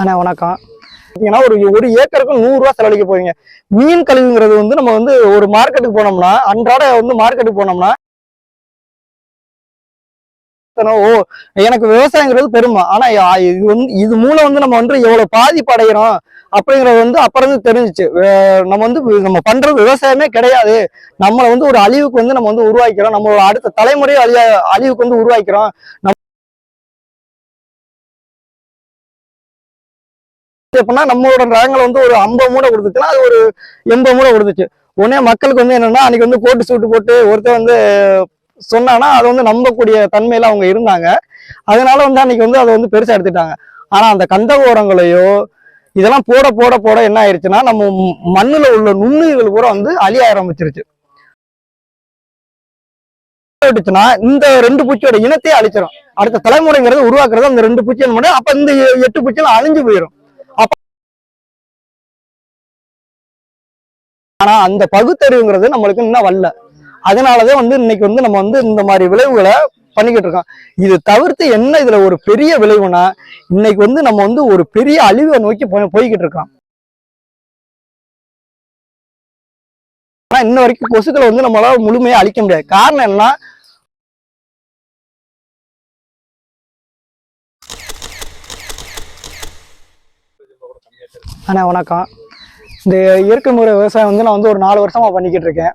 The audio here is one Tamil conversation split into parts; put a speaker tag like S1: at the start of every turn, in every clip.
S1: அண்ணா வணக்கம். பார்த்தீங்கன்னா ஒரு ஒரு ஏக்கருக்கு நூறுரூவா செலவழிக்க போவீங்க மீன் கழிவுங்கிறது வந்து நம்ம வந்து ஒரு மார்க்கெட்டுக்கு போனோம்னா அன்றாட வந்து மார்க்கெட்டுக்கு போனோம்னா ஓ எனக்கு விவசாயங்கிறது பெருமை. ஆனா இது வந்து இது மூலம் வந்து நம்ம வந்து எவ்வளவு பாதிப்பு அடைகிறோம் அப்படிங்கறது வந்து அப்புறம் வந்து தெரிஞ்சுச்சு. நம்ம வந்து நம்ம பண்றது விவசாயமே கிடையாது. நம்மளை வந்து ஒரு அழிவுக்கு வந்து நம்ம வந்து உருவாக்கிறோம். நம்மளோட அடுத்த தலைமுறையை அழிய அழிவுக்கு வந்து உருவாக்கிறோம். எப்படின்னா நம்மளோட ரகங்களை வந்து ஒரு ஐம்பது மூடை கொடுத்துச்சுன்னா அது ஒரு எண்பது மூடை கொடுத்துச்சு. உடனே மக்களுக்கு வந்து என்னன்னா அன்னைக்கு வந்து கோட்டு சூட்டு போட்டு ஒருத்தர் வந்து சொன்னானா அதை வந்து நம்பக்கூடிய தன்மையில அவங்க இருந்தாங்க. அதனால வந்து அன்னைக்கு வந்து அதை வந்து பெருசா எடுத்துட்டாங்க. ஆனா அந்த கந்த ஓரங்களையோ இதெல்லாம் போட போட போட என்ன ஆயிடுச்சுன்னா நம்ம மண்ணுல உள்ள நுண்ணுயிர்கள் பூரா வந்து அழிய ஆரம்பிச்சிருச்சு. இந்த ரெண்டு பூச்சியோட இனத்தையே அழிச்சிடும் அடுத்த தலைமுறைங்கிறது உருவாக்குறது அந்த ரெண்டு பூச்சியின் மட்டும் அப்ப இந்த எட்டு பூச்சியும் அழிஞ்சு போயிடும் ஆனா அந்த பகுத்தறிவுங்கிறது நம்மளுக்கு இன்னும் வரல. அதனாலதான் வந்து இன்னைக்கு வந்து நம்ம வந்து இந்த மாதிரி விளைவுகளை பண்ணிக்கிட்டு இருக்கோம். இது தவிர்த்து என்ன இதுல ஒரு பெரிய விளைவுனா இன்னைக்கு வந்து நம்ம வந்து ஒரு பெரிய அழிவை நோக்கி போய்கிட்டு இருக்கோம். ஆனா இன்ன வரைக்கும் கொசுக்களை வந்து நம்மளால முழுமையா அழிக்க முடியாது. காரணம் என்ன அண்ணா வணக்கம். இந்த இயற்கை முறை விவசாயம் வந்து நான் வந்து ஒரு நாலு வருஷமா பண்ணிக்கிட்டு இருக்கேன்.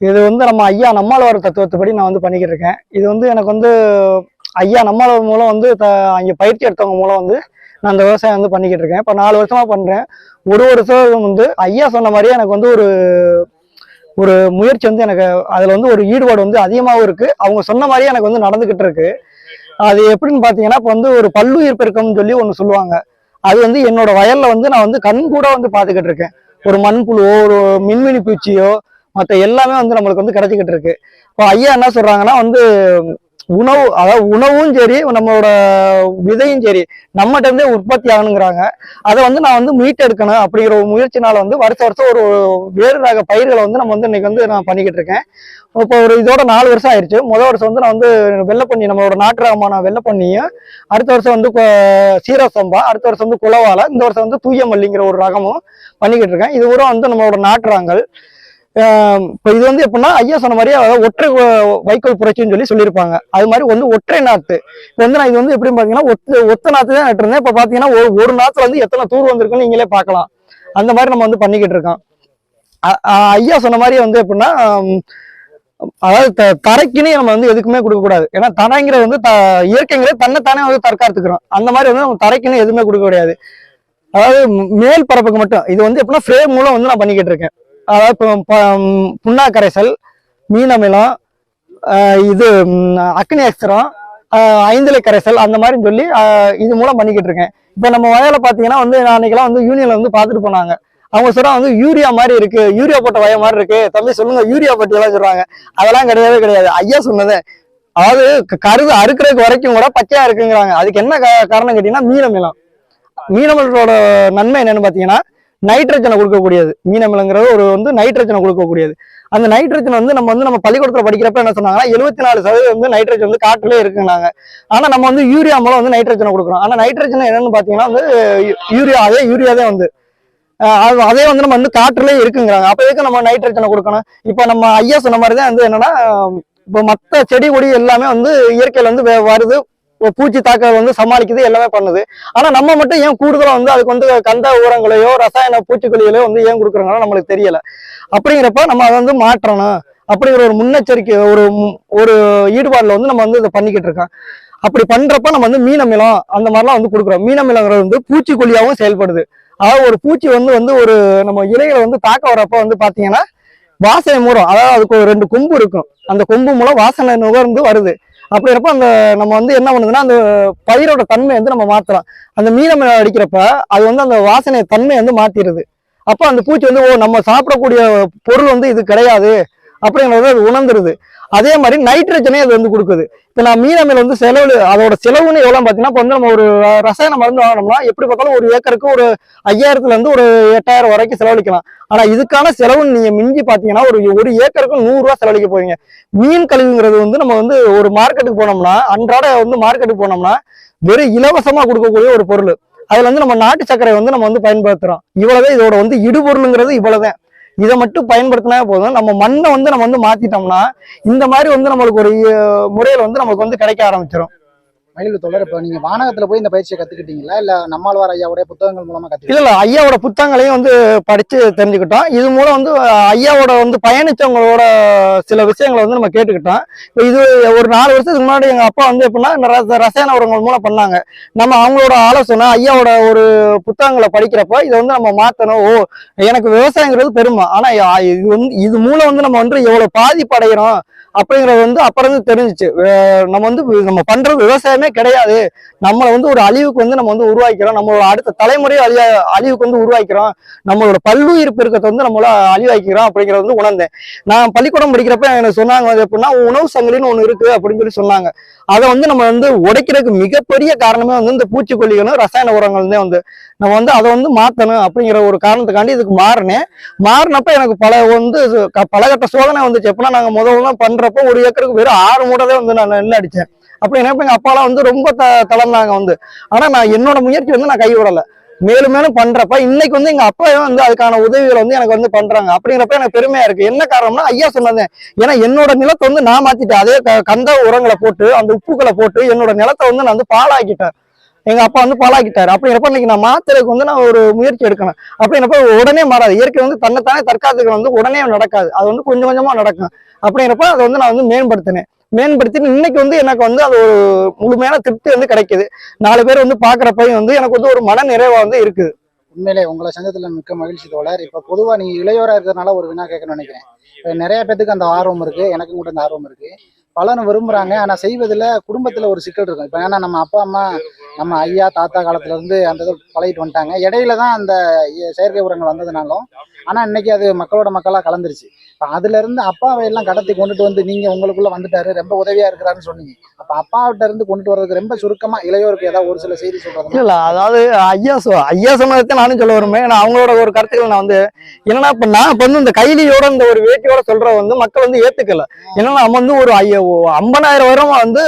S1: இது வந்து நம்ம ஐயா நம்மாழ்வார் தத்துவத்துப்படி நான் வந்து பண்ணிக்கிட்டு இருக்கேன். இது வந்து எனக்கு வந்து ஐயா நம்மாழ்வார் மூலம் வந்து த அங்கே பயிற்சி எடுத்தவங்க மூலம் வந்து நான் அந்த விவசாயம் வந்து பண்ணிக்கிட்டு இருக்கேன். இப்போ நாலு வருஷமா பண்ணுறேன் ஒரு வருஷம் வந்து ஐயா சொன்ன மாதிரியே எனக்கு வந்து ஒரு ஒரு முயற்சி வந்து எனக்கு அதில் வந்து ஒரு ஈடுபாடு வந்து அதிகமாகவும் இருக்குது அவங்க சொன்ன மாதிரியே எனக்கு வந்து நடந்துக்கிட்டு இருக்கு. அது எப்படின்னு பார்த்தீங்கன்னா இப்போ வந்து ஒரு பல்லுயிர் பெருக்கம்னு சொல்லி ஒன்று சொல்லுவாங்க. அது வந்து என்னோட வயல்ல வந்து நான் வந்து கண் கூட வந்து பாத்துக்கிட்டு இருக்கேன். ஒரு மண்புழுவோ ஒரு மின்மினி பூச்சியோ மற்ற எல்லாமே வந்து நம்மளுக்கு வந்து கிடைச்சிக்கிட்டு இருக்கு. இப்போ ஐயா என்ன சொல்றாங்கன்னா வந்து உணவு அதாவது உணவும் சரி நம்மளோட விதையும் சரி நம்மகிட்ட இருந்தே உற்பத்தி ஆகணுங்கிறாங்க. அதை வந்து நான் வந்து மீட்டெடுக்கணும் அப்படிங்கிற ஒரு முயற்சினால வந்து வருஷ வருஷம் ஒரு வேறு ரக பயிர்களை வந்து நம்ம வந்து இன்னைக்கு வந்து நான் பண்ணிக்கிட்டு இருக்கேன். இப்போ ஒரு இதோட நாலு வருஷம் ஆயிடுச்சு முதல் வருஷம் வந்து நான் வந்து வெள்ளப்பண்ணி நம்மளோட நாட்டு ரகமான வெள்ளப்பண்ணியும் அடுத்த வருஷம் வந்து சீரசம்பா சம்பா அடுத்த வருஷம் வந்து குலவாலை இந்த வருஷம் வந்து தூய மல்லிங்கிற ஒரு ரகமும் பண்ணிக்கிட்டு இருக்கேன். இது பூரா வந்து நம்மளோட நாட்டு ரகங்கள். இப்போ இது வந்து எப்படின்னா ஐயா சொன்ன மாதிரி அதாவது ஒற்றை வைக்கோல் புரட்சின்னு சொல்லி சொல்லியிருப்பாங்க. அது மாதிரி வந்து ஒற்றை நாத்து. இப்போ வந்து நான் இது வந்து எப்படின்னு பார்த்தீங்கன்னா ஒத்த ஒத்த நாத்து தான் நட்டுருந்தேன். இப்போ பார்த்தீங்கன்னா ஒரு ஒரு நாத்துல வந்து எத்தனை தூர் வந்திருக்குன்னு நீங்களே பார்க்கலாம் அந்த மாதிரி நம்ம வந்து பண்ணிக்கிட்டு இருக்கோம். அ- ஐயா சொன்ன மாதிரி வந்து எப்படின்னா அதாவது த- தரைக்குன்னு நம்ம வந்து எதுக்குமே கொடுக்கக்கூடாது ஏன்னா தரைங்கிறது வந்து த இயற்கைங்கிறது தன்னைத்தானே வந்து தற்காத்துக்கிறோம் அந்த மாதிரி வந்து நம்ம தரைக்குன்னு எதுவுமே கொடுக்க கிடையாது. அதாவது மேல் பரப்புக்கு மட்டும். இது வந்து எப்படின்னா ஃப்ரேம் மூலம் வந்து நான் பண்ணிக்கிட்டு இருக்கேன். அதாவது இப்போ ப- புண்ணா கரைசல் மீனமிலம் இது ம், அக்னி ஐந்திலை கரைசல் அந்த மாதிரி சொல்லி இது மூலம் பண்ணிக்கிட்டு இருக்கேன். இப்போ நம்ம வயலை பார்த்தீங்கன்னா வந்து நான் அன்னைக்கெல்லாம் வந்து யூனியன்ல வந்து பார்த்துட்டு போனாங்க. அவங்க சொல்றாங்க வந்து யூரியா மாதிரி இருக்கு. யூரியா போட்ட வய மாதிரி இருக்கு. தம்பி சொல்லுங்க. யூரியா பட்டியெல்லாம் சொல்றாங்க. அதெல்லாம் கிடையவே கிடையாது. ஐயா சொன்னது. அதாவது கருது அறுக்கிறதுக்கு வரைக்கும் கூட பச்சையா இருக்குங்கிறாங்க. அதுக்கு என்ன காரணம் கேட்டீங்கன்னா மீனமிலம். மீனமிலோட நன்மை என்னன்னு பாத்தீங்கன்னா நைட்ரஜனை கொடுக்கக்கூடியது. மீனமிலங்கிறது ஒரு வந்து நைட்ரஜனை கொடுக்கக்கூடியது. அந்த நைட்ரஜன் வந்து நம்ம வந்து நம்ம பள்ளிக்கூடத்தில் படிக்கிறப்ப என்ன சொன்னாங்கன்னா எழுபத்தி நாலு சதவீதம் வந்து நைட்ரஜன் வந்து காற்றுலேயே இருக்குனாங்க ஆனால் நம்ம வந்து யூரியா மூலம் வந்து நைட்ரஜனை கொடுக்குறோம். ஆனால் நைட்ரஜன் என்னன்னு பார்த்தீங்கன்னா வந்து யூரியா அதே யூரியா தான் வந்து. அது அதே வந்து நம்ம வந்து காற்றுலேயே இருக்குங்கிறாங்க. அப்போ எதுக்கு நம்ம நைட்ரஜனை கொடுக்கணும்? இப்போ நம்ம ஐயா சொன்ன மாதிரி தான் வந்து என்னன்னா இப்போ மற்ற செடி கொடி எல்லாமே வந்து இயற்கையில் வந்து வே- வருது. பூச்சி தாக்கல் வந்து சமாளிக்குது எல்லாமே பண்ணுது. ஆனா நம்ம மட்டும் ஏன் கூடுதலா வந்து அதுக்கு வந்து கந்த உரங்களையோ ரசாயன பூச்சிக்கொல்லிகளையோ வந்து ஏன் கொடுக்குறாங்களோ நம்மளுக்கு தெரியல. அப்படிங்கிறப்ப நம்ம அதை வந்து மாற்றணும். அப்படிங்கிற ஒரு முன்னெச்சரிக்கை ஒரு ஒரு ஈடுபாடுல வந்து நம்ம வந்து இதை பண்ணிக்கிட்டு இருக்கோம். அப்படி பண்றப்ப நம்ம வந்து மீனமிலம் அந்த மாதிரிலாம் வந்து கொடுக்குறோம். மீனமிலங்கிறது வந்து பூச்சிக்கொல்லியாகவும் செயல்படுது. அதாவது ஒரு பூச்சி வந்து வந்து ஒரு நம்ம இலைகளை வந்து தாக்க வரப்ப வந்து பாத்தீங்கன்னா வாசனை மூலம் அதாவது அதுக்கு ஒரு ரெண்டு கொம்பு இருக்கும். அந்த கொம்பு மூலம் வாசனை நுகர்ந்து வருது. அப்படிங்கிறப்ப அந்த நம்ம வந்து என்ன பண்ணுதுன்னா அந்த பயிரோட தன்மை வந்து நம்ம மாத்துறோம் அந்த மீனம் அடிக்கிறப்ப அது வந்து அந்த வாசனை தன்மை வந்து மாத்திடுது அப்போ அந்த பூச்சி வந்து ஓ நம்ம சாப்பிடக்கூடிய பொருள் வந்து இது கிடையாது. அப்படிங்கிறது அது உணர்ந்துருது. அதே மாதிரி நைட்ரஜனே அது வந்து கொடுக்குது. இப்போ நான் மீனமில் வந்து செலவு அதோட செலவுன்னு எவ்வளோ பார்த்தீங்கன்னா இப்போ வந்து நம்ம ஒரு ரசாயன மருந்து வாங்கினோம்னா எப்படி பார்த்தாலும் ஒரு ஏக்கருக்கு ஒரு ஐயாயிரத்துல இருந்து ஒரு எட்டாயிரம் வரைக்கும் செலவழிக்கலாம். ஆனால் இதுக்கான செலவுன்னு நீங்கள் மிஞ்சி பார்த்தீங்கன்னா ஒரு ஒரு ஏக்கருக்கு நூறுரூவா செலவழிக்க போவீங்க மீன் கழிவுங்கிறது வந்து நம்ம வந்து ஒரு மார்க்கெட்டுக்கு போனோம்னா அன்றாட வந்து மார்க்கெட்டுக்கு போனோம்னா வெறும் இலவசமாக கொடுக்கக்கூடிய ஒரு பொருள். அதுல வந்து நம்ம நாட்டு சர்க்கரை வந்து நம்ம வந்து பயன்படுத்துறோம். இவ்வளவுதான் இதோட வந்து இடுபொருளுங்கிறது இவ்வளவுதான். இதை மட்டும் பயன்படுத்தினா போதும். நம்ம மண்ணை வந்து நம்ம வந்து மாத்திட்டோம்னா இந்த மாதிரி வந்து நம்மளுக்கு ஒரு முறையில வந்து நமக்கு வந்து கிடைக்க ஆரம்பிச்சிடும்
S2: மயில் தொடர் இப்போ நீங்கள் வானகத்தில் போய் இந்த பயிற்சியை கற்றுக்கிட்டீங்களா இல்லை நம்மாழ்வார் ஐயாவுடைய புத்தகங்கள் மூலமாக
S1: இல்ல இல்லை. ஐயாவோட புத்தகங்களையும் வந்து படித்து தெரிஞ்சுக்கிட்டோம். இது மூலம் வந்து ஐயாவோட வந்து பயணித்தவங்களோட சில விஷயங்களை வந்து நம்ம கேட்டுக்கிட்டோம். இப்போ இது ஒரு நாலு வருஷத்துக்கு முன்னாடி எங்கள் அப்பா வந்து எப்படின்னா இந்த ரசாயன உரங்கள் மூலம் பண்ணாங்க. நம்ம அவங்களோட ஆலோசனை ஐயாவோட ஒரு புத்தகங்களை படிக்கிறப்போ இதை வந்து நம்ம மாற்றணும் ஓ எனக்கு விவசாயங்கிறது பெருமை. ஆனால் இது வந்து இது மூலம் வந்து நம்ம வந்து எவ்வளோ பாதிப்படைகிறோம் அப்படிங்கிறது வந்து அப்புறம் தெரிஞ்சிச்சு. தெரிஞ்சுச்சு நம்ம வந்து நம்ம பண்ணுறது விவசாயமே கிடையாது. நம்மளை வந்து ஒரு அழிவுக்கு வந்து நம்ம வந்து உருவாக்கிறோம். நம்மளோட அடுத்த தலைமுறை அழிய அழிவுக்கு வந்து உருவாக்கிறோம். நம்மளோட பல்லுயிர் பெருக்கத்தை வந்து நம்மள அழிவாக்கிறோம் அப்படிங்கறத வந்து உணர்ந்தேன். நான் பள்ளிக்கூடம் படிக்கிறப்ப எனக்கு சொன்னாங்க வந்து எப்படின்னா உணவு சங்கிலின்னு ஒன்று இருக்கு அப்படின்னு சொல்லி சொன்னாங்க. அதை வந்து நம்ம வந்து உடைக்கிறதுக்கு மிகப்பெரிய காரணமே வந்து இந்த பூச்சிக்கொல்லிகளும் ரசாயன உரங்கள் தான் வந்து நம்ம வந்து அதை வந்து மாற்றணும் அப்படிங்கிற ஒரு காரணத்துக்காண்டி இதுக்கு மாறினேன். மாறினப்ப எனக்கு பல வந்து பலகட்ட சோதனை வந்துச்சு. எப்படின்னா நாங்கள் முதல்ல பண்றப்போ ஒரு ஏக்கருக்கு வெறும் ஆறு மூடை வந்து நான் நெல் அடிச்சேன். அப்படி என்ன அப்பாலாம் வந்து ரொம்ப த தளர்ந்தாங்க வந்து. ஆனா நான் என்னோட முயற்சி வந்து நான் கைவிடலை. மேலும் மேலும் பண்றப்ப இன்னைக்கு வந்து எங்க அப்பாவே வந்து அதுக்கான உதவிகளை வந்து எனக்கு வந்து பண்றாங்க. அப்படிங்கிறப்ப எனக்கு பெருமையா இருக்கு. என்ன காரணம்னா ஐயா சொன்னது. ஏன்னா என்னோட நிலத்தை வந்து நான் மாத்திட்டேன். அதே க- கந்த உரங்களை போட்டு அந்த உப்புகளை போட்டு என்னோட நிலத்தை வந்து நான் வந்து பாழாக்கிட்டேன். எங்க அப்பா வந்து பாழாக்கிட்டாரு அப்படிங்கிறப்ப இன்னைக்கு நான் மாத்திரைக்கு வந்து நான் ஒரு முயற்சி எடுக்கணும். அப்படிங்கிறப்ப உடனே மாறாது. இயற்கை வந்து தன்னைத்தானே தற்காத்துக்கு வந்து உடனே நடக்காது. அது வந்து கொஞ்சம் கொஞ்சமா நடக்கும். அப்படிங்கிறப்ப அதை வந்து நான் வந்து மேம்படுத்தினேன். மேம்படுத்தி இன்னைக்கு வந்து எனக்கு வந்து அது ஒரு முழுமையான திருப்தி வந்து கிடைக்குது. நாலு பேர் வந்து பாக்குறப்பையும் வந்து எனக்கு வந்து ஒரு மன நிறைவா வந்து இருக்குது.
S2: உண்மையிலே உங்களை சந்தத்துல மிக்க மகிழ்ச்சி தோழர். இப்ப பொதுவா நீங்க இளையோரா இருக்கிறதுனால ஒரு வினா கேட்கணும்னு நினைக்கிறேன். நிறைய பேத்துக்கு அந்த ஆர்வம் இருக்கு. எனக்கும் கூட அந்த ஆர்வம் இருக்கு. பலரும் விரும்புறாங்க. ஆனா செய்வதுல குடும்பத்துல ஒரு சிக்கல் இருக்கும். இப்ப ஏன்னா நம்ம அப்பா அம்மா நம்ம ஐயா தாத்தா காலத்துல இருந்து அந்த இது பழகிட்டு வந்துட்டாங்க. இடையில தான் அந்த செயற்கை உரங்கள் வந்ததுனாலும் ஆனா இன்னைக்கு அது மக்களோட மக்களா கலந்துருச்சு. இப்போ அதுல இருந்து அப்பாவை எல்லாம் கடத்தி கொண்டுட்டு வந்து நீங்க உங்களுக்குள்ள வந்துட்டாரு ரொம்ப உதவியா இருக்கிறாருன்னு சொன்னீங்க. அப்ப அப்பாவிட்ட இருந்து கொண்டுட்டு வர்றதுக்கு ரொம்ப சுருக்கமா இளையோருக்கு ஏதாவது ஒரு சில செய்தி சொல்றது
S1: இல்ல அதாவது ஐயா சொ ஐயா சொன்னதை நானும் சொல்ல வருமே. ஏன்னா அவங்களோட ஒரு கருத்துக்கள் நான் வந்து என்னன்னா இப்ப நான் இப்ப வந்து இந்த கைலியோட இந்த ஒரு வேட்டியோட சொல்ற வந்து மக்கள் வந்து ஏத்துக்கல. ஏன்னா நம்ம வந்து ஒரு ஐய ஐம்பதாயிரம் வரும் வந்து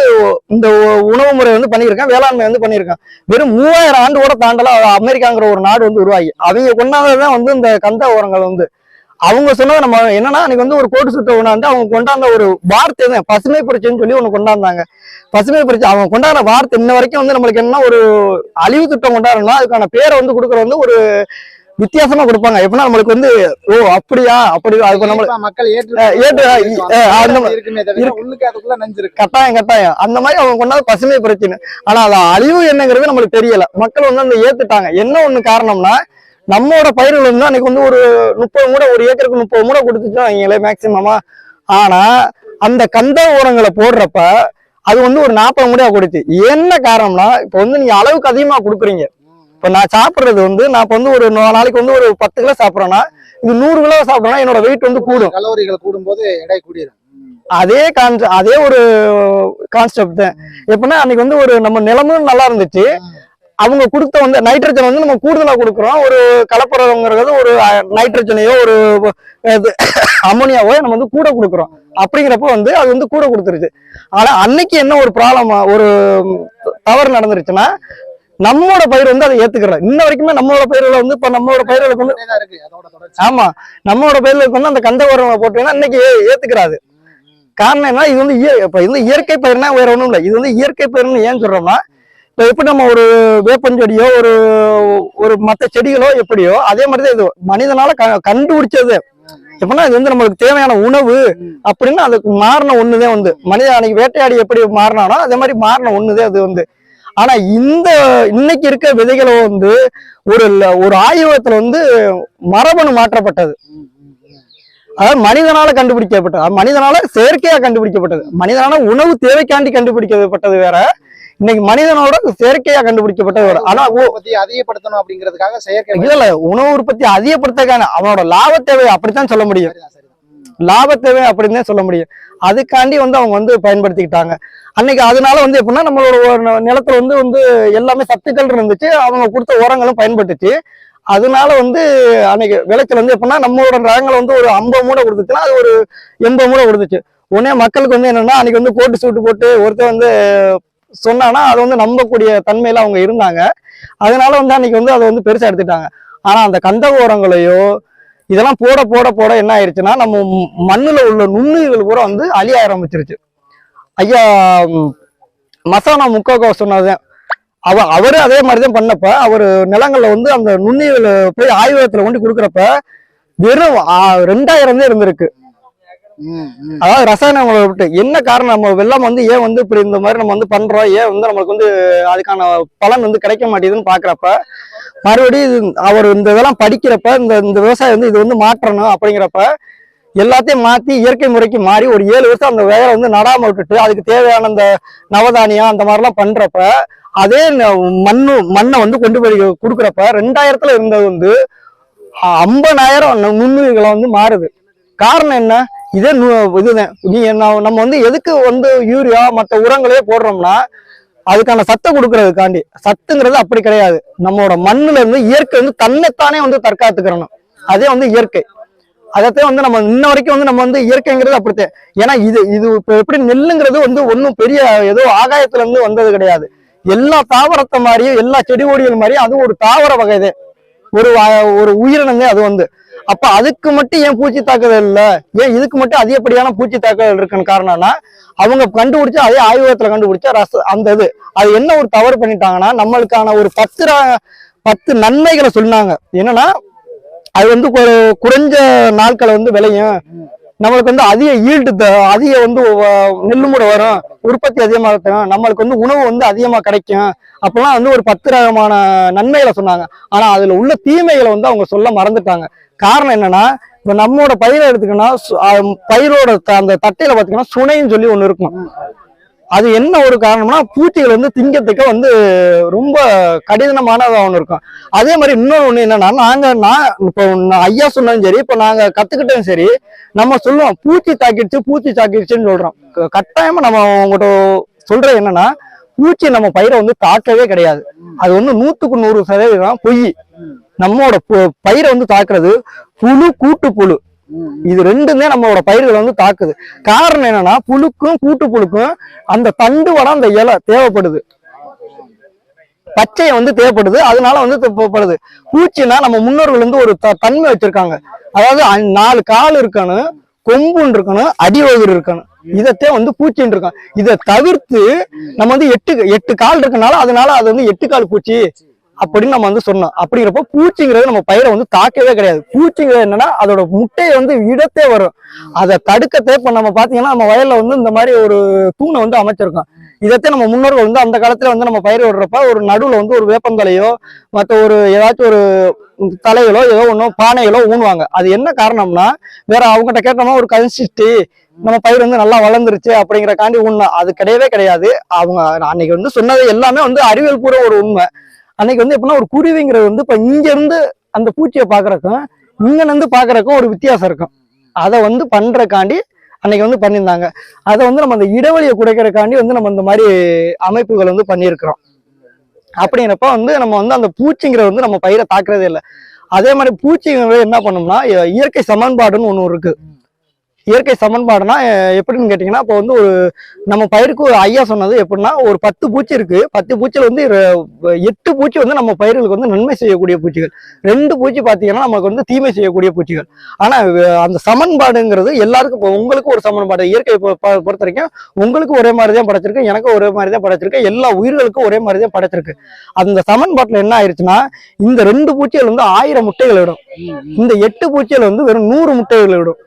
S1: இந்த உணவு முறை வந்து பண்ணியிருக்கேன் வேளாண்மை வந்து பண்ணியிருக்கான். வெறும் மூவாயிரம் ஆண்டு கூட தாண்டல அமெரிக்காங்கிற ஒரு நாடு வந்து உருவாகி. அவங்க கொண்டாந்ததுதான் வந்து இந்த கந்த ஓரங்கள் வந்து. அவங்க சொன்னது நம்ம என்னன்னா அன்னைக்கு வந்து ஒரு கோட்டு சுத்த கொண்டாந்து அவங்க கொண்டாந்த ஒரு வார்த்தை தான் பசுமை புரட்சின்னு சொல்லி ஒண்ணு கொண்டாந்தாங்க. பசுமை புரட்சி அவங்க கொண்டாடுற வார்த்தை இன்ன வரைக்கும் வந்து நம்மளுக்கு என்ன ஒரு அழிவு திட்டம் கொண்டாடணும்னா அதுக்கான பேரை வந்து கொடுக்குற வந்து ஒரு வித்தியாசமா கொடுப்பாங்க. எப்படின்னா நம்மளுக்கு வந்து ஓ அப்படியா அப்படி அதுக்கு நம்ம
S2: மக்கள் ஏற்று
S1: கட்டாயம் கட்டாயம். அந்த மாதிரி அவங்க கொண்டாந்து பசுமை பிரச்சனை ஆனா அது அழிவு என்னங்கிறது நம்மளுக்கு தெரியல. மக்கள் வந்து அந்த ஏத்துட்டாங்க. என்ன ஒண்ணு காரணம்னா நம்மளோட பயிர்கள் வந்து அன்னைக்கு வந்து ஒரு முப்பது மூடை ஒரு ஏக்கருக்கு முப்பது மூடை கொடுத்துச்சோம் அவங்களே மேக்சிமமா ஆனா அந்த கந்த உரங்களை போடுறப்ப அது வந்து ஒரு நாற்பது மூடையா கொடுத்து. என்ன காரணம்னா இப்ப வந்து நீங்க அளவுக்கு அதிகமா கொடுக்குறீங்க. இப்ப நான் சாப்பிடுறது வந்து நான் இப்ப வந்து ஒரு நாளைக்கு வந்து ஒரு பத்து கிலோ சாப்பிட்றேன்னா இது நூறு கிலோ சாப்பிட்றேன்னா என்னோட வெயிட் வந்து கூடும்.
S2: கலோரிகள் கூடும்போது எடை கூடிரும்.
S1: அதே கான்செப்ட் அதே ஒரு கான்செப்ட் தான். எப்படின்னா அன்னைக்கு வந்து ஒரு நம்ம நிலமும் நல்லா இருந்துச்சு. அவங்க கொடுத்த வந்து நைட்ரஜன் வந்து நம்ம கூடுதலா கொடுக்குறோம். ஒரு கலப்படங்கிறது ஒரு நைட்ரஜனையோ ஒரு அமோனியாவோ நம்ம வந்து கூட கொடுக்குறோம். அப்படிங்கிறப்ப வந்து அது வந்து கூட கொடுத்துருச்சு ஆனா அன்னைக்கு என்ன ஒரு ப்ராப்ளம் ஒரு தவறு நடந்துருச்சுன்னா நம்மளோட பயிர் வந்து அதை ஏத்துக்கிறோம் இன்ன வரைக்குமே நம்மளோட பயிர்களை வந்து இப்ப நம்மளோட பயிர்களுக்கு வந்து ஆமா. நம்மளோட பயிர்களுக்கு வந்து அந்த கந்த உரங்களை போட்டீங்கன்னா இன்னைக்கு ஏத்துக்கிறாது. காரணம் என்ன இது வந்து இப்ப இது இயற்கை பயிர்னா வேற ஒண்ணும் இல்லை. இது வந்து இயற்கை பயிர்னு ஏன் சொல்றோம்னா இப்ப எப்படி நம்ம ஒரு வேப்பஞ்செடியோ ஒரு ஒரு மத்த செடிகளோ எப்படியோ அதே மாதிரி தான் இது மனிதனால கண்டுபிடிச்சது. எப்படின்னா இது வந்து நம்மளுக்கு தேவையான உணவு அப்படின்னு அதுக்கு மாறின ஒண்ணுதான் வந்து. மனிதன் அன்னைக்கு வேட்டையாடி எப்படி மாறினானோ அதே மாதிரி மாறின ஒண்ணுதான் அது வந்து. ஆனா இந்த இன்னைக்கு இருக்க விதைகளை வந்து ஒரு ஒரு ஆய்வகத்துல வந்து மரபணு மாற்றப்பட்டது. அதாவது மனிதனால கண்டுபிடிக்கப்பட்டது. மனிதனால செயற்கையா கண்டுபிடிக்கப்பட்டது. மனிதனால உணவு தேவைக்காண்டி கண்டுபிடிக்கப்பட்டது வேற. இன்னைக்கு மனிதனோட செயற்கையா கண்டுபிடிக்கப்பட்டது வேற. ஆனா
S2: அதிகப்படுத்தணும் அப்படிங்கிறதுக்காக செயற்கை
S1: இல்ல இல்ல. உணவு உற்பத்தி அதிகப்படுத்தக்கான அவனோட லாப தேவை அப்படித்தான் சொல்ல முடியும்.
S2: சரிதான்,
S1: அப்படின்னு தான் சொல்ல முடியும். அதுக்காண்டி வந்து அவங்க வந்து பயன்படுத்திக்கிட்டாங்க. அன்னைக்கு அதனால வந்து எப்படின்னா நம்மளோட நிலத்துல வந்து வந்து எல்லாமே சத்துக்கள் இருந்துச்சு. அவங்க கொடுத்த உரங்களும் பயன்பட்டுச்சு. அதனால வந்து அன்னைக்கு விளைச்சல் வந்து எப்படின்னா நம்மளோட ரகங்களை வந்து ஒரு ஐம்பது மூடை கொடுத்துச்சுன்னா அது ஒரு எண்பது மூடை கொடுத்துச்சு. உடனே மக்களுக்கு வந்து என்னன்னா அன்னைக்கு வந்து கோட்டு சூட்டு போட்டு ஒருத்தர் வந்து சொன்னானா அது வந்து நம்பக்கூடிய தன்மையில அவங்க இருந்தாங்க. அதனால வந்து அன்னைக்கு வந்து அதை வந்து பெருசா எடுத்துட்டாங்க. ஆனா அந்த கந்தக உரங்களையோ இதெல்லாம் போட போட போட என்ன ஆயிடுச்சுன்னா நம்ம மண்ணில் மண்ணுல உள்ள நுண்ணுயிர்கள் கூட வந்து அழிய ஆரம்பிச்சிருச்சு. ஐயா மசானா முக்கோக்கோ சொன்னதுதான் அவ அவரு அதே மாதிரிதான் பண்ணப்ப அவர் நிலங்கள்ல வந்து அந்த நுண்ணுயிர்கள் போய் ஆய்வகத்துல கொண்டு கொடுக்குறப்ப வெறும் ரெண்டாயிரம் தான் இருந்திருக்கு. அதாவது ரசாயன விட்டு என்ன காரணம்? நம்ம வெள்ளம் வந்து ஏன் வந்து இப்படி இந்த மாதிரி நம்ம வந்து பண்றோம்? ஏன் வந்து நம்மளுக்கு வந்து அதுக்கான பலன் வந்து கிடைக்க மாட்டேங்குதுன்னு பாக்குறப்ப மறுபடியும் அவர் இந்த இதெல்லாம் படிக்கிறப்ப இந்த இந்த விவசாயம் வந்து இது வந்து மாற்றணும் அப்படிங்கிறப்ப எல்லாத்தையும் மாத்தி இயற்கை முறைக்கு மாறி ஒரு ஏழு வருஷம் அந்த வேலை வந்து நடாம விட்டுட்டு அதுக்கு தேவையான அந்த நவதானியம் அந்த மாதிரிலாம் பண்றப்ப அதே மண்ணு மண்ணை வந்து கொண்டு போய் கொடுக்குறப்ப ரெண்டாயிரத்துல இருந்தது வந்து ஐம்பதாயிரம் நுண்ணுயிர்களை வந்து மாறுது. காரணம் என்ன? இதே இதுதான் நீ என்ன நம்ம வந்து எதுக்கு வந்து யூரியா மற்ற உரங்களே போடுறோம்னா அதுக்கான சத்தை கொடுக்கறதுக்காண்டி. சத்துங்கிறது அப்படி கிடையாது. நம்மளோட மண்ணுல இருந்து இயற்கை வந்து தன்னைத்தானே வந்து தற்காத்துக்கிறணும். அதே வந்து இயற்கை. அதைத்தான் வந்து நம்ம இன்ன வரைக்கும் வந்து நம்ம வந்து இயற்கைங்கிறது அப்படித்தான் ஏன்னா இது இது இப்போ எப்படி நெல்லுங்கிறது வந்து ஒன்றும் பெரிய ஏதோ ஆகாயத்துல இருந்து வந்தது கிடையாது. எல்லா தாவரத்தை மாதிரியும் எல்லா செடி கொடிகள் மாதிரியும் அது ஒரு தாவர வகைதே ஒரு ஒரு உயிரினங்க அது வந்து. அப்ப அதுக்கு மட்டும் ஏன் பூச்சி தாக்குதல் இல்ல? ஏன் இதுக்கு மட்டும் அதிகப்படியான பூச்சி தாக்குதல் இருக்குன்னு காரணம்னா அவங்க கண்டுபிடிச்சா அதே ஆய்வகத்துல கண்டுபிடிச்சா ரச அந்த இது. அது என்ன ஒரு தவறு பண்ணிட்டாங்கன்னா நம்மளுக்கான ஒரு பத்து பத்து நன்மைகளை சொன்னாங்க. என்னன்னா அது வந்து ஒரு குறைஞ்ச நாட்களை வந்து விளையும். நம்மளுக்கு வந்து அதிக ஈல்டு அதிக வந்து நெல்லு முறை வரும். உற்பத்தி அதிகமாக இருக்கும். நம்மளுக்கு வந்து உணவு வந்து அதிகமா கிடைக்கும். அப்பெல்லாம் வந்து ஒரு பத்து ரகமான நன்மைகளை சொன்னாங்க. ஆனா அதுல உள்ள தீமைகளை வந்து அவங்க சொல்ல மறந்துட்டாங்க. காரணம் என்னன்னா இப்போ நம்மளோட பயிரை எடுத்துக்கன்னா பயிரோட த- அந்த தட்டையில பார்த்தீங்கன்னா சுனைன்னு சொல்லி ஒன்று இருக்கும். அது என்ன ஒரு காரணம்னா பூச்சிகள் வந்து திங்கத்துக்கு வந்து ரொம்ப கடினமானதாக ஒன்று இருக்கும். அதே மாதிரி இன்னொன்று ஒன்று என்னன்னா நாங்கள் நான் இப்போ நான் ஐயா சொன்னாலும் சரி இப்போ நாங்கள் கற்றுக்கிட்டோம் சரி நம்ம சொல்லுவோம் பூச்சி தாக்கிடுச்சு பூச்சி தாக்கிடுச்சுன்னு சொல்கிறோம் கட்டாயமாக நம்ம உங்கள்கிட்ட சொல்கிறது என்னன்னா பூச்சி நம்ம பயிரை வந்து தாக்கவே கிடையாது. அது வந்து நூற்றுக்கு நூறு சதவீதம் பொய். நம்மளோட பயிரை வந்து தாக்குறது புழு கூட்டு புழு. இது ரெண்டுமே நம்மளோட பயிர்களை வந்து தாக்குது. காரணம் என்னன்னா புழுக்கும் கூட்டு புழுக்கும் அந்த தண்டு வடம் அந்த இலை தேவைப்படுது. பச்சை வந்து தேவைப்படுது. அதனால வந்து தேவைப்படுது பூச்சினா நம்ம முன்னோர்கள் வந்து ஒரு த- தன்மை வச்சிருக்காங்க. அதாவது நாலு கால் இருக்கணும் கொம்புன்னு இருக்கணும் அடிவகுர் இருக்கணும். இதத்தே வந்து பூச்சின்னு இருக்கும் இதை தவிர்த்து நம்ம வந்து எட்டு எட்டு கால் இருக்கனால அதனால அது வந்து எட்டு கால் பூச்சி. அப்படின்னு நம்ம வந்து சொன்னோம். அப்படிங்கிறப்ப பூச்சிங்கிறது நம்ம பயிரை வந்து தாக்கவே கிடையாது. பூச்சிங்கிறது என்னன்னா அதோட முட்டையை வந்து இடத்தே வரும். அதை தடுக்கத்தே இப்ப நம்ம பாத்தீங்கன்னா நம்ம வயல்ல வந்து இந்த மாதிரி ஒரு தூணை வந்து அமைச்சிருக்கோம். இதத்தே நம்ம முன்னோர்கள் வந்து அந்த காலத்துல வந்து நம்ம பயிர் விடுறப்ப ஒரு நடுவுல வந்து ஒரு வேப்பந்தலையோ மற்ற ஒரு ஏதாச்சும் ஒரு தலைகளோ ஏதோ ஒன்றும் பானைகளோ ஊனுவாங்க அது என்ன காரணம்னா வேற அவங்ககிட்ட கேட்டோம்னா ஒரு கன்சிஸ்டி நம்ம பயிர் வந்து நல்லா வளர்ந்துருச்சு அப்படிங்கிறக்காண்டி உண்மை அது கிடையவே கிடையாது. அவங்க அன்னைக்கு வந்து சொன்னது எல்லாமே வந்து அறிவியல் பூர்வ ஒரு உண்மை. அன்னைக்கு வந்து எப்படின்னா ஒரு குருவிங்கிறது வந்து இப்ப இங்க இருந்து அந்த பூச்சியை பாக்குறக்கும் இங்க இருந்து பாக்குறக்கும் ஒரு வித்தியாசம் இருக்கும். அதை வந்து பண்றக்காண்டி அன்னைக்கு வந்து பண்ணியிருந்தாங்க. அதை வந்து நம்ம அந்த இடைவெளியை குறைக்கிறக்காண்டி வந்து நம்ம இந்த மாதிரி அமைப்புகள் வந்து பண்ணியிருக்கிறோம். அப்படிங்கிறப்ப வந்து நம்ம வந்து அந்த பூச்சிங்கிறது வந்து நம்ம பயிரை தாக்குறதே இல்லை. அதே மாதிரி பூச்சிங்கிறது என்ன பண்ணோம்னா இயற்கை சமன்பாடுன்னு ஒன்று இருக்குது இயற்கை சமன்பாடுனா எப்படின்னு கேட்டிங்கன்னா இப்போ வந்து ஒரு நம்ம பயிருக்கு ஒரு ஐயா சொன்னது எப்படின்னா ஒரு பத்து பூச்சி இருக்கு. பத்து பூச்சியில் வந்து எட்டு பூச்சி வந்து நம்ம பயிர்களுக்கு வந்து நன்மை செய்யக்கூடிய பூச்சிகள். ரெண்டு பூச்சி பார்த்தீங்கன்னா நமக்கு வந்து தீமை செய்யக்கூடிய பூச்சிகள். ஆனால் அந்த சமன்பாடுங்கிறது எல்லாருக்கும் இப்போ உங்களுக்கு ஒரு சமன்பாடு. இயற்கை பொறுத்த வரைக்கும் உங்களுக்கு ஒரே மாதிரி தான் படைச்சிருக்கு எனக்கும் ஒரே மாதிரி தான் படைச்சிருக்கு எல்லா உயிர்களுக்கும் ஒரே மாதிரி தான் படைச்சிருக்கு. அந்த சமன்பாட்டில் என்ன ஆயிருச்சுன்னா இந்த ரெண்டு பூச்சிகள் வந்து ஆயிரம் முட்டைகள் விடும். இந்த எட்டு பூச்சிகள் வந்து வெறும் நூறு முட்டைகள் விடும்.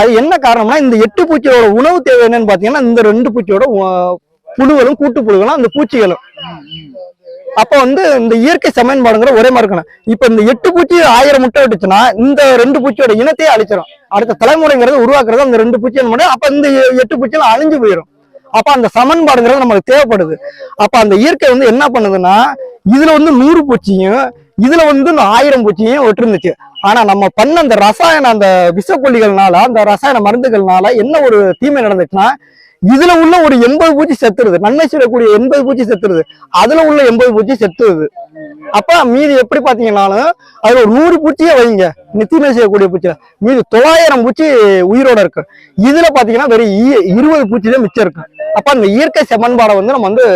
S1: அது என்ன காரணம்னா இந்த எட்டு பூச்சியோட உணவு தேவை என்னன்னு பாத்தீங்கன்னா இந்த ரெண்டு பூச்சியோட புழுகளும் கூட்டு புழுகளும் அந்த பூச்சிகளும். அப்ப வந்து இந்த இயற்கை சமன்பாடுங்கிற ஒரே மாதிரி இருக்கணும். இப்ப இந்த எட்டு பூச்சி ஆயிரம் முட்டை விட்டுச்சுன்னா இந்த ரெண்டு பூச்சியோட இனத்தையே அழிச்சிடும் அடுத்த தலைமுறைங்கிறது உருவாக்குறது அந்த ரெண்டு பூச்சியின் மட்டும் அப்ப இந்த எட்டு பூச்சியெல்லாம் அழிஞ்சு போயிடும் அப்ப அந்த சமன்பாடுங்கிறது நமக்கு தேவைப்படுது. அப்ப அந்த இயற்கை வந்து என்ன பண்ணுதுன்னா இதுல வந்து நூறு பூச்சியும் இதுல வந்து ஆயிரம் பூச்சியும் விட்டுருந்துச்சு. ஆனா நம்ம பண்ண அந்த ரசாயன அந்த விஷக்கொல்லிகள்னால அந்த ரசாயன மருந்துகள்னால என்ன ஒரு தீமை நடந்துச்சுன்னா இதுல உள்ள ஒரு எண்பது பூச்சி செத்துருது. நன்மை செய்யக்கூடிய எண்பது பூச்சி செத்துருது. அதுல உள்ள எண்பது பூச்சி செத்துருது. அப்ப மீதி எப்படி பாத்தீங்கன்னாலும் அதுல ஒரு நூறு பூச்சியே வைங்க. நித்தியமே செய்யக்கூடிய பூச்சி மீதி தொள்ளாயிரம் பூச்சி உயிரோட இருக்கு. இதுல பாத்தீங்கன்னா வெறும் இருபது பூச்சி தான் மிச்சம் இருக்கு. அப்ப அந்த இயற்கை செம்மண்பாடை வந்து நம்ம வந்து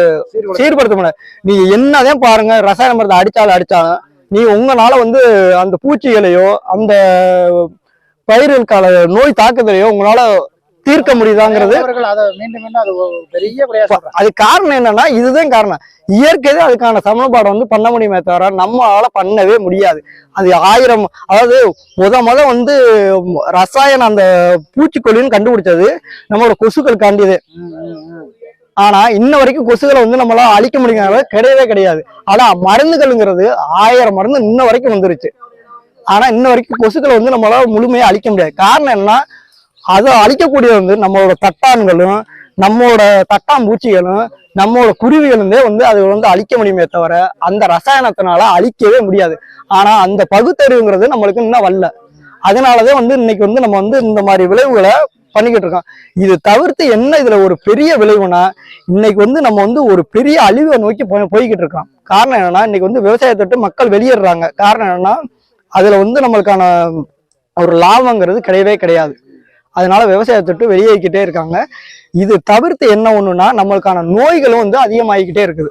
S1: சீர்படுத்த முடியாது. நீங்க என்னதான் பாருங்க ரசாயன மருந்து அடிச்சாலும் அடிச்சாலும் நீ உங்களால வந்து அந்த பூச்சிகளையோ அந்த பயிர்களுக்கான நோய் தாக்குதலையோ உங்களால தீர்க்க முடியுதாங்கிறது
S2: அதை
S1: காரணம் என்னன்னா இதுதான் காரணம். இயற்கை தான் அதுக்கான சமன்பாடை வந்து பண்ண முடியுமே தவிர நம்மளால பண்ணவே முடியாது. அது ஆயிரம் அதாவது முத முத வந்து ரசாயனம் அந்த பூச்சிக்கொல்லின்னு கண்டுபிடிச்சது நம்மளோட கொசுக்கள் காண்டியது. ஆனா இன்ன வரைக்கும் கொசுகளை வந்து நம்மளால அழிக்க முடியாத கிடையவே கிடையாது. ஆனா மருந்துகள்ங்கிறது ஆயிரம் மருந்து இன்ன வரைக்கும் வந்துருச்சு. ஆனா இன்ன வரைக்கும் கொசுக்களை வந்து நம்மளால முழுமையா அழிக்க முடியாது. காரணம் என்ன அதை அழிக்கக்கூடியது வந்து நம்மளோட தட்டான்களும் நம்மளோட தட்டாம்பூச்சிகளும் நம்மளோட குருவிகளுமே வந்து அது வந்து அழிக்க முடியுமே தவிர அந்த ரசாயனத்தினால அழிக்கவே முடியாது. ஆனா அந்த பகுத்தறிவுங்கிறது நம்மளுக்கு இன்னும் வரல. அதனாலதான் வந்து இன்னைக்கு வந்து நம்ம வந்து இந்த மாதிரி விளைவுகளை பண்ணிக்கிட்டு இருக்கோம் இது தவிர்த்து என்ன இதுல ஒரு பெரிய விளைவுனா இன்னைக்கு வந்து நம்ம வந்து ஒரு பெரிய அழிவை நோக்கி போய் போய்கிட்டு இருக்கோம் காரணம் என்னன்னா இன்னைக்கு வந்து விவசாயத்தை விட்டு மக்கள் வெளியேறாங்க. காரணம் என்னன்னா அதுல வந்து நம்மளுக்கான ஒரு லாபங்கிறது கிடையவே கிடையாது. அதனால விவசாயத்தை விட்டு வெளியேறிக்கிட்டே இருக்காங்க. இது தவிர்த்து என்ன ஒண்ணுன்னா நம்மளுக்கான நோய்களும் வந்து அதிகமாகிக்கிட்டே இருக்குது.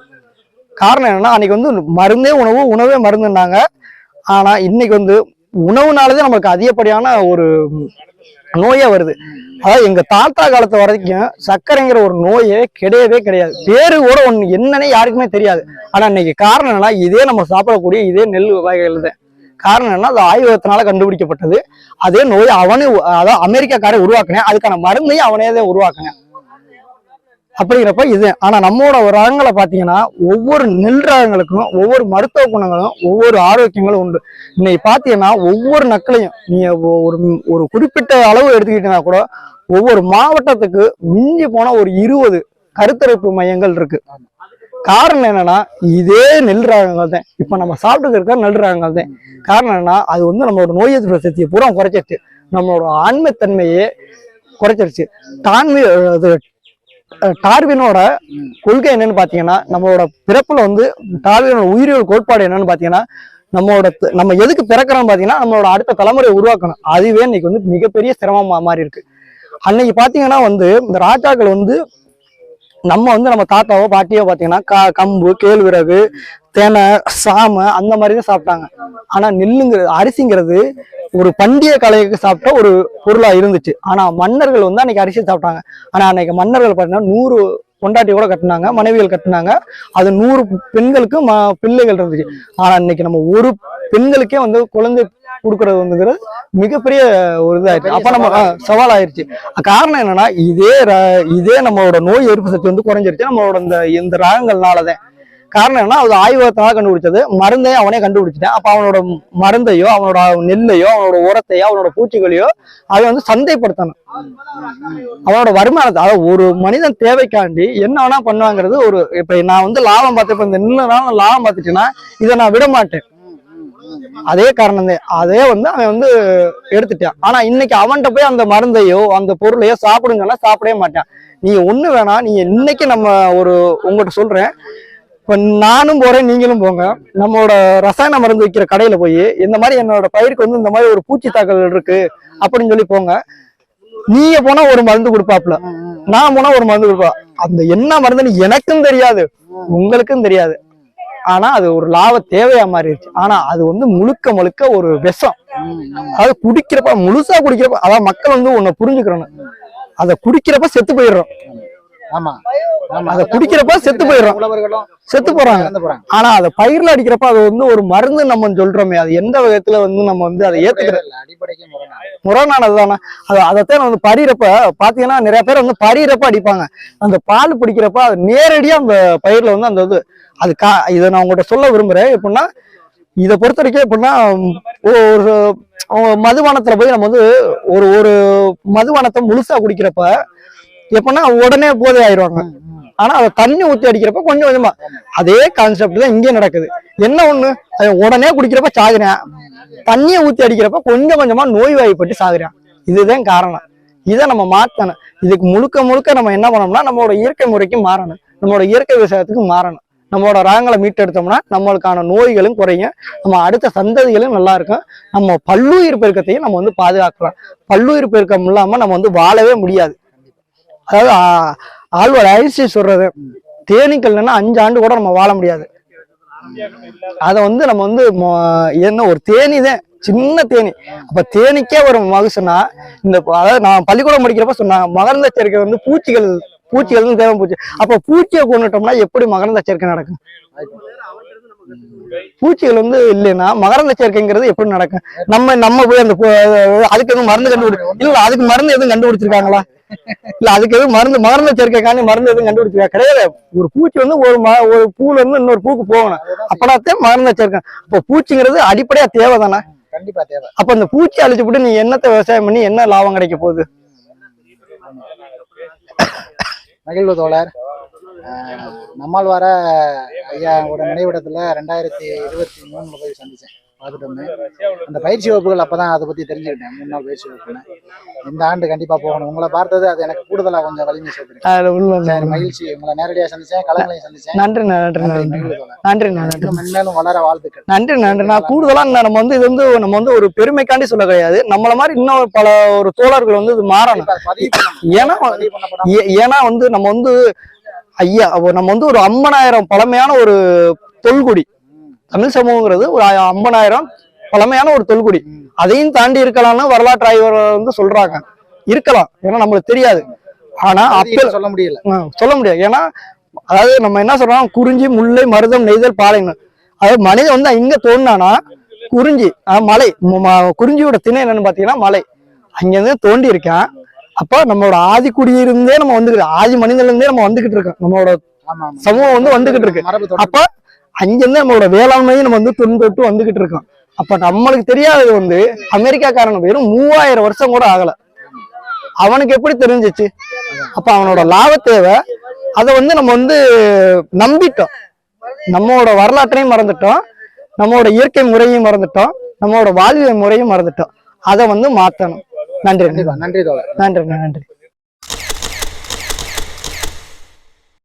S1: காரணம் என்னன்னா அன்னைக்கு வந்து மருந்தே உணவு உணவே மருந்துன்னாங்க. ஆனா இன்னைக்கு வந்து உணவுனாலதான் நம்மளுக்கு அதிகப்படியான ஒரு நோயே வருது. அதாவது எங்க தாத்தா காலத்து வரைக்கும் சர்க்கரைங்கிற ஒரு நோயே கிடையவே கிடையாது. பேரு கூட ஒண்ணு என்னன்னே யாருக்குமே தெரியாது. ஆனா இன்னைக்கு காரணம் என்னன்னா இதே நம்ம சாப்பிடக்கூடிய இதே நெல் வகைகள் தான். காரணம் என்னன்னா அது ஆய்வகத்தினால கண்டுபிடிக்கப்பட்டது. அதே நோய் அவனே அதாவது அமெரிக்காக்காரன் உருவாக்குனேன். அதுக்கான மருந்தையும் அவனே தான் உருவாக்குனேன். அப்படிங்கிறப்ப இது ஆனா நம்மளோட ரகங்களை பாத்தீங்கன்னா ஒவ்வொரு நெல் ரகங்களுக்கும் ஒவ்வொரு மருத்துவ குணங்களும் ஒவ்வொரு ஆரோக்கியங்களும் உண்டு. இன்னைக்கு பாத்தீங்கன்னா ஒவ்வொரு நக்களையும் நீங்க ஒரு ஒரு குறிப்பிட்ட அளவு எடுத்துக்கிட்டீங்கன்னா கூட ஒவ்வொரு மாவட்டத்துக்கு மிஞ்சி போன ஒரு இருபது கருத்தரிப்பு மையங்கள் இருக்கு. காரணம் என்னன்னா இதே நெல் ரகங்கள் தான் இப்ப நம்ம சாப்பிட்டு இருக்க நெல் ரகங்கள் தான் காரணம் என்னன்னா அது வந்து நம்மளோட நோய் எதிர்ப்பு சக்தியை பூரா குறைச்சிருச்சு. நம்மளோட ஆண்மைத்தன்மையே குறைச்சிருச்சு. தான்மை அது டார்வினோட கொள்கை என்னன்னு பாத்தீங்கன்னா நம்மளோட பிறப்புல வந்து டார்வினோட உயிரியல் கோட்பாடு என்னன்னு பாத்தீங்கன்னா நம்மளோட நம்ம எதுக்கு பிறக்கிறோம் பாத்தீங்கன்னா நம்மளோட அடுத்த தலைமுறையை உருவாக்கணும். அதுவே இன்னைக்கு வந்து மிகப்பெரிய சிரமமா மாறி இருக்கு அன்னைக்கு பாத்தீங்கன்னா வந்து இந்த ராஜாக்கள் வந்து நம்ம வந்து நம்ம தாத்தாவோ பாட்டியோ பார்த்தீங்கன்னா க கம்பு கேழ்விறகு தேனை சாமை அந்த மாதிரி தான் சாப்பிட்டாங்க. ஆனால் நெல்லுங்கிறது அரிசிங்கிறது ஒரு பண்டிகை கலைக்கு சாப்பிட்ட ஒரு பொருளாக இருந்துச்சு. ஆனால் மன்னர்கள் வந்து அன்னைக்கு அரிசி சாப்பிட்டாங்க. ஆனால் அன்னைக்கு மன்னர்கள் பார்த்தீங்கன்னா நூறு பொண்டாட்டி கூட கட்டினாங்க மனைவிகள் கட்டினாங்க. அது நூறு பெண்களுக்கு ம பிள்ளைகள் இருந்துச்சு. ஆனால் இன்னைக்கு நம்ம ஒரு பெண்களுக்கே வந்து குழந்தை கொடுக்கறது வந்துங்கிற மிகப்பெரிய ஒரு இதாயிடுச்சு அப்ப நம்ம சவால் ஆயிருச்சு காரணம் என்னன்னா இதே ர- இதே நம்மளோட நோய் எதிர்ப்பு சக்தி வந்து குறைஞ்சிருச்சு. நம்மளோட இந்த இந்த ராகங்கள்னாலதான். காரணம் என்ன அது ஆய்வகத்தினால கண்டுபிடிச்சது. மருந்தையும் அவனே கண்டுபிடிச்சிட்டேன் அப்ப அவனோட மருந்தையோ அவனோட நெல்லையோ அவனோட உரத்தையோ அவனோட பூச்சிகளையோ அதை வந்து சந்தைப்படுத்தணும். அவனோட வருமானத்தை அதாவது ஒரு மனிதன் தேவைக்காண்டி என்ன வேணா பண்ணுவாங்கிறது ஒரு இப்ப நான் வந்து லாபம் பார்த்து இப்ப இந்த நெல்லுனால லாபம் பார்த்துட்டேன்னா இதை நான் விட மாட்டேன் அதே காரணம். தான் அதே வந்து அவன் வந்து எடுத்துட்டான். ஆனா இன்னைக்கு அவன்கிட்ட போய் அந்த மருந்தையோ அந்த பொருளையோ சாப்பிடுங்கன்னா சாப்பிடவே மாட்டான். நீங்க ஒண்ணு வேணாம் நீங்க இன்னைக்கு நம்ம ஒரு உங்கள்கிட்ட சொல்றேன். இப்ப நானும் போறேன் நீங்களும் போங்க. நம்மளோட ரசாயன மருந்து விற்கிற கடையில போய் இந்த மாதிரி என்னோட பயிருக்கு வந்து இந்த மாதிரி ஒரு பூச்சி தாக்கல் இருக்கு அப்படின்னு சொல்லி போங்க. நீங்க போனா ஒரு மருந்து கொடுப்பாப்ல நான் போனா ஒரு மருந்து கொடுப்பா. அந்த என்ன மருந்துன்னு எனக்கும் தெரியாது. உங்களுக்கும் தெரியாது. ஆனா அது ஒரு லாப தேவையா மாறிடுச்சு ஆனா அது வந்து முழுக்க முழுக்க ஒரு விஷம். அது குடிக்கிறப்ப முழுசா குடிக்கிறப்ப அதாவது மக்கள் வந்து உன்னை புரிஞ்சுக்கிறணும் அதை குடிக்கிறப்ப செத்து போயிடுறோம்.
S2: ஆமா.
S1: அதை குடிக்கிறப்ப செத்து
S2: உழவர்களும்
S1: செத்து போறாங்க. ஆனா அதை பயிர்ல அடிக்கிறப்ப அது வந்து ஒரு மருந்து நம்ம சொல்றோமே. அது எந்த விதத்துல வந்து நம்ம வந்து அதை ஏத்துக்கிற
S2: இல்ல, அடிப்படைக்கு முரணானது.
S1: முரணானது தானே. அது அதைத்தான் வந்து பறிகிறப்ப பாத்தீங்கன்னா நிறைய பேர் வந்து பறிகிறப்ப அடிப்பாங்க. அந்த பால் பிடிக்கிறப்ப அது நேரடியா அந்த பயிர்ல வந்து அந்த இது அது கா இதை நான் உங்கள்கிட்ட சொல்ல விரும்புறேன். எப்படின்னா இதை பொறுத்த வரைக்கும் எப்படின்னா ஒரு ஒரு மதுபானத்துல போய் நம்ம வந்து ஒரு ஒரு மதுபானத்தை முழுசா குடிக்கிறப்ப எப்படின்னா உடனே போதை ஆயிடுவாங்க. ஆனா அதை தண்ணி ஊத்தி அடிக்கிறப்ப கொஞ்சம் கொஞ்சமா. அதே கான்செப்ட் தான் இங்கே நடக்குது. என்ன ஒண்ணு? அதை உடனே குடிக்கிறப்ப சாகுறேன். தண்ணியை ஊத்தி அடிக்கிறப்ப கொஞ்சம் கொஞ்சமா நோய்வாய்ப்பட்டு சாகுறேன். இதுதான் காரணம். இதை நம்ம மாத்தணும். இதுக்கு முழுக்க முழுக்க நம்ம என்ன பண்ணணும்னா நம்மளோட இயற்கை முறைக்கு மாறணும். நம்மளோட இயற்கை விவசாயத்துக்கு மாறணும். நம்மளோட ரகங்களை மீட்டெடுத்தோம்னா நம்மளுக்கான நோய்களும் குறையும். நம்ம அடுத்த சந்ததிகளும் நல்லா இருக்கும். நம்ம பல்லுயிர் பெருக்கத்தையும் நம்ம வந்து பாதுகாக்கலாம். பல்லுயிர் பெருக்கம் இல்லாம நம்ம வந்து வாழவே முடியாது. அதாவது ஆழ்வார் ஐசி சொல்றது. தேனீக்கள் இல்லைன்னா அஞ்சு ஆண்டு கூட நம்ம வாழ முடியாது. அதை வந்து நம்ம வந்து என்ன ஒரு தேனி தான். சின்ன தேனி. அப்ப தேனிக்கே ஒரு மகசுனா இந்த அதாவது நான் பள்ளிக்கூடம் படிக்கிறப்ப சொன்னாங்க மகர்ந்த சேர்க்கை வந்து பூச்சிகள் பூச்சிகள் தான் தேவை பூச்சி. அப்ப பூச்சியை கொண்டுட்டோம்னா எப்படி மகரந்த சேர்க்கை நடக்கும்? பூச்சிகள் வந்து இல்லைன்னா மகரந்த சேர்க்கைங்கிறது எப்படி நடக்கும்? நம்ம நம்ம போய் அந்த அதுக்கு எதுவும் மருந்து கண்டுபிடி இல்ல அதுக்கு மருந்து எதுவும் கண்டுபிடிச்சிருக்காங்களா? இல்ல அதுக்கு எதுவும் மருந்து மகரந்த சேர்க்கைக்காண்டி மருந்து எதுவும் கண்டுபிடிச்சிருக்கா? கிடையாது. ஒரு பூச்சி வந்து ஒரு ஒரு பூல இருந்து இன்னொரு பூக்கு போகணும். அப்படாத்தான் மகரந்த சேர்க்கை அப்ப பூச்சிங்கிறது அடிப்படையா தேவை தானே
S2: கண்டிப்பா தேவை.
S1: அப்ப அந்த பூச்சி அழிச்சுப்புட்டு நீ என்னத்தை விவசாயம் பண்ணி என்ன லாபம் கிடைக்க போகுது?
S2: மகிழ்வு தோழர். நம்மால் வர ஐயாவோட நினைவிடத்துல ரெண்டாயிரத்தி இருபத்தி மூணுல போய் சந்திச்சேன். பார்த்துட்டு வந்தேன். அந்த பயிற்சி வகுப்புகள் அப்பதான் அதை பத்தி தெரிஞ்சுக்கிட்டேன். மூணு நாள் பயிற்சி வகுப்புன்னு இந்த ஆண்டு கண்டிப்பா போகணும். உங்களை பார்த்தது அது எனக்கு கூடுதலா கொஞ்சம் வலிமை சேர்த்துருக்கு. மகிழ்ச்சி. உங்களை நேரடியா சந்திச்சேன். கலங்களையும் சந்திச்சேன்.
S1: நன்றி. நன்றி
S2: நன்றி
S1: நன்றி
S2: மென்மேலும் வளர வாழ்த்துக்கள்.
S1: நன்றி நன்றி நான் கூடுதலா இந்த நம்ம வந்து இது வந்து நம்ம வந்து ஒரு பெருமைக்காண்டி சொல்ல கிடையாது. நம்மள மாதிரி இன்னும் பல ஒரு தோழர்கள் வந்து இது மாறணும். ஏன்னா ஏன்னா வந்து நம்ம வந்து ஐயா நம்ம வந்து ஒரு ஐம்பதாயிரம் பழமையான ஒரு தொல்குடி. தமிழ் சமூகங்கிறது ஒரு ஐம்பதாயிரம் பழமையான ஒரு தொல்குடி. அதையும் தாண்டி இருக்கலாம்னு வரலாற்று ஆய்வர் வந்து சொல்றாங்க. இருக்கலாம். ஏன்னா நம்மளுக்கு தெரியாது. ஆனா அப்ப
S2: சொல்ல முடியல.
S1: சொல்ல முடியாது. ஏன்னா அதாவது நம்ம என்ன சொல்றோம்? குறிஞ்சி முல்லை மருதம் நெய்தல் பாலைன்னு. அதாவது மனிதன் வந்து இங்க தோண்டினானா குறிஞ்சி மலை குறிஞ்சியோட திணை என்னன்னு பாத்தீங்கன்னா மலை. அங்கிருந்து தோண்டி இருக்கேன். அப்ப நம்மளோட ஆதி குடியிருந்தே நம்ம வந்துக்கிட்டு ஆதி மனிதன்ல இருந்தே நம்ம வந்துகிட்டு இருக்கோம். நம்மளோட சமூகம் வந்து வந்துகிட்டு இருக்கு. அப்ப அங்கிருந்து நம்மளோட வேளாண்மையும் நம்ம வந்து தொண்டு வந்துகிட்டு இருக்கோம் அப்ப நம்மளுக்கு தெரியாதது வந்து அமெரிக்காக்காரன் வெறும் மூவாயிரம் வருஷம் கூட ஆகல. அவனுக்கு எப்படி தெரிஞ்சிச்சு? அப்ப அவனோட லாப தேவை அதை வந்து நம்ம வந்து நம்பிட்டோம். நம்மளோட வரலாற்றையும் மறந்துட்டோம். நம்மளோட இயற்கை முறையும் மறந்துட்டோம். நம்மளோட வாழ்வியல் முறையும் மறந்துட்டோம். அதை வந்து மாத்தணும். நன்றி
S2: நன்றி.
S1: நன்றி நன்றி.